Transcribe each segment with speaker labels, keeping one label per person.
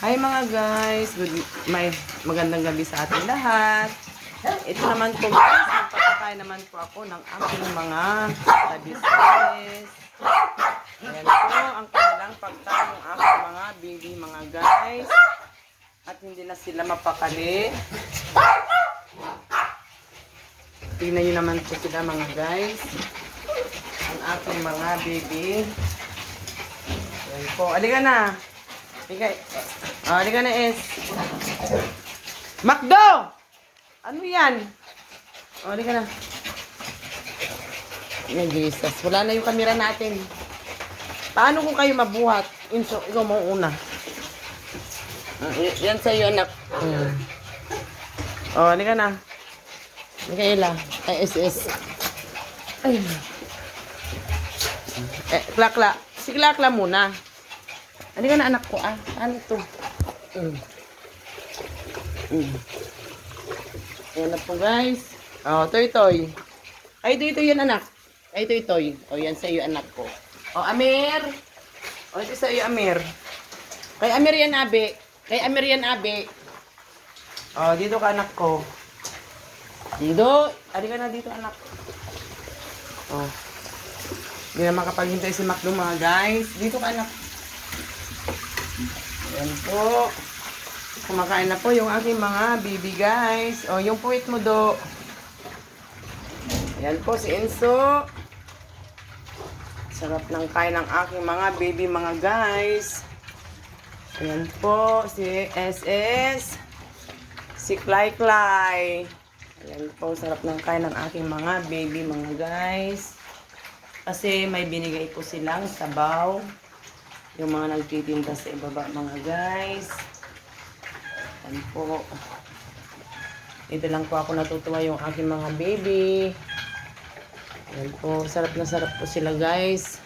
Speaker 1: Hi mga guys, good may magandang gabi sa ating lahat. Ito naman po guys, magpapakain naman po ako ng aking mga tabis-tabis. Ayan po ang kanilang pagkain ng aking mga baby mga guys. At hindi na sila mapakali. Tingnan nyo naman po sila mga guys. Ang aking mga baby. Ayan po. Alika na. Alika. Oh, alika na es. Macdo! Ano yan? Oh, alika na. Yan, Jesus. Wala na yung kamera natin. Paano kung kayo mabuhat? Inso, ikaw mo una. Ah, yan sa'yo, anak. Mm. Oh, halika na. Mikaela. Ay, SS. Ay. Eh, klakla. Si klakla muna. Halika na, anak ko, ah. Ano to? Mm. Mm. Ayan na po, guys. Oh, toy, toy. Ay, ito, ito yan, anak. Ay, ito. O, yan sa'yo, anak ko. O, Amir. O, ito sa'yo, Amir. Kay Amir yan, Abe. Kay Amir yan, Abe. O, dito ka, anak ko. Dito. Ari ka na dito, anak. O. Hindi na makapaghintay si Macdo, mga guys. Dito ka, anak. Ayan po. Kumakain na po yung aking mga baby, guys. O, yung puwit mo, do. Ayan po, si Enzo. Sarap ng kain ng aking mga baby mga guys. Ayan po, si SS. Si Clay Clay. Ayan po, sarap ng kain ng aking mga baby mga guys. Kasi may binigay po silang sabaw. Yung mga nagtitinda sa ibaba mga guys. Ayan po. Ito lang po ako natutuwa yung aking mga baby. Ayan po, sarap na sarap po sila guys.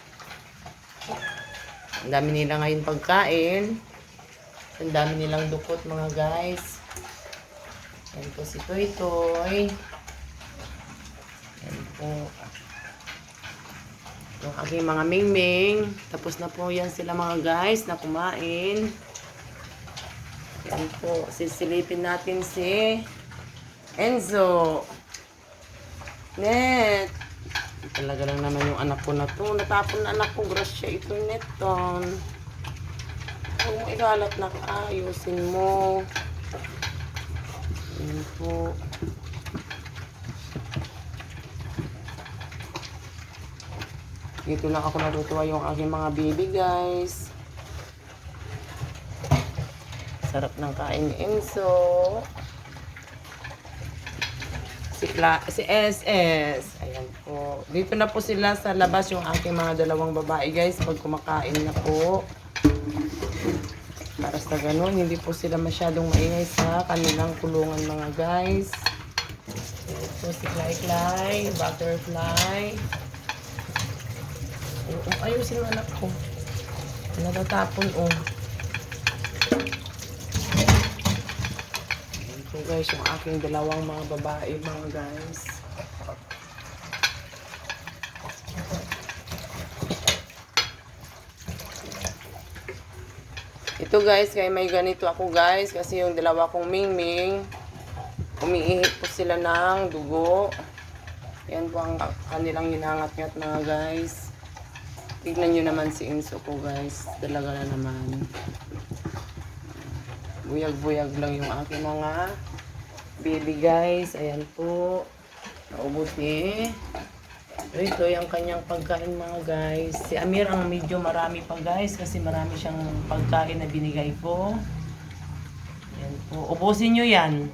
Speaker 1: Ang dami nila ngayon pagkain. Ang dami nilang dukot mga guys. Ayan po si Toy Toy. Ayan po. Yung aking mga mingming. Tapos na po yan sila mga guys na kumain. Ayan po. Sisilipin natin si Enzo. Net. Talaga lang naman yung anak ko na to. Natapon na anak ko. Grasya ito neton. Huwag mo ikalat na ayusin mo. Ayan po. Dito lang ako natutuwa yung aking mga baby guys. Sarap ng kain ni Enzo. Si, Cla si SS. Ayan po. Dito na po sila sa labas yung aking mga dalawang babae guys. Pag kumakain na po. Para sa ganun, hindi po sila masyadong maingay sa kanilang kulungan mga guys. Ito si Clay Clay, Butterfly. Um, ayusin mo anak ko. Natatapon oh. Ayan po guys, yung aking dalawang mga babae mga guys. Ito guys, kaya may ganito ako guys kasi yung dalawa kong mingming umiihip po sila ng dugo. Yan po ang kanilang hinangat-ngat mga guys. Tignan nyo naman si Inso ko guys. Talaga na naman. Buyag-buyag lang yung aking mga baby guys. Ayan po. Naubos ni ito yung kanyang pagkain mga guys. Si Amir ang medyo marami pa guys kasi marami siyang pagkain na binigay ko. Yan po. Ubusin nyo yan.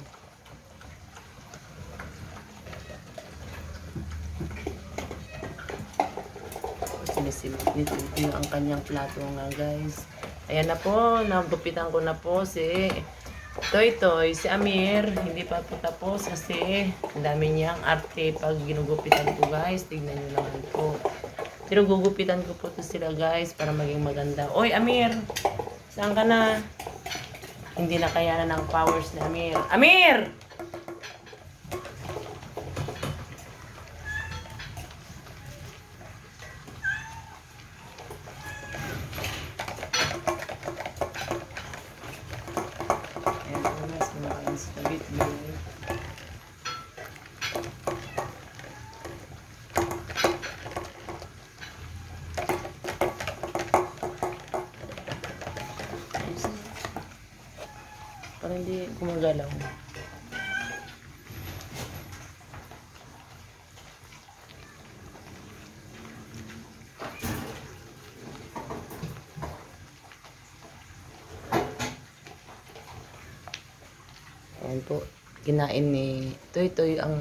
Speaker 1: Yung ang kanyang plato nga guys. Ayan na po, nagupitan ko na po si Toy Toy, si Amir, hindi pa po tapos kasi ang dami niyang arte pag ginugupitan ko guys. Tignan niyo naman po. Pero gugupitan ko po to sila guys para maging maganda. Oy Amir, saan ka na? Hindi na kayanan ng powers ni Amir. Amir! Guys, kumakain sa tabit-bit. Para hindi gumagalaw. Ayan po, kinain ni Toy Toy ang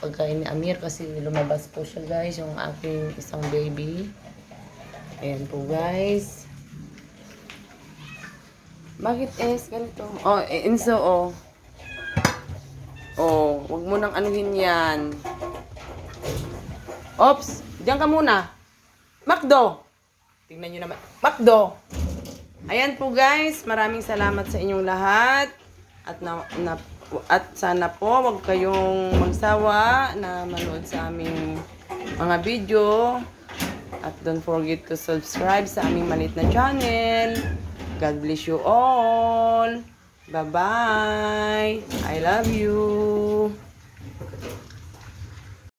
Speaker 1: pagkain ni Amir kasi lumabas po siya guys, yung aking isang baby. Ayan po guys. Bakit es ganito? Oh, eh, Enzo, oh. Oh, wag mo nang anuhin yan. Ops, diyan ka muna. Macdo. Tingnan nyo naman. Macdo. Ayan po guys, maraming salamat sa inyong lahat. At na, na at sana po wag kayong magsawa na manood sa aming mga video. At don't forget to subscribe sa aming malit na channel. God bless you all. Bye-bye. I love you.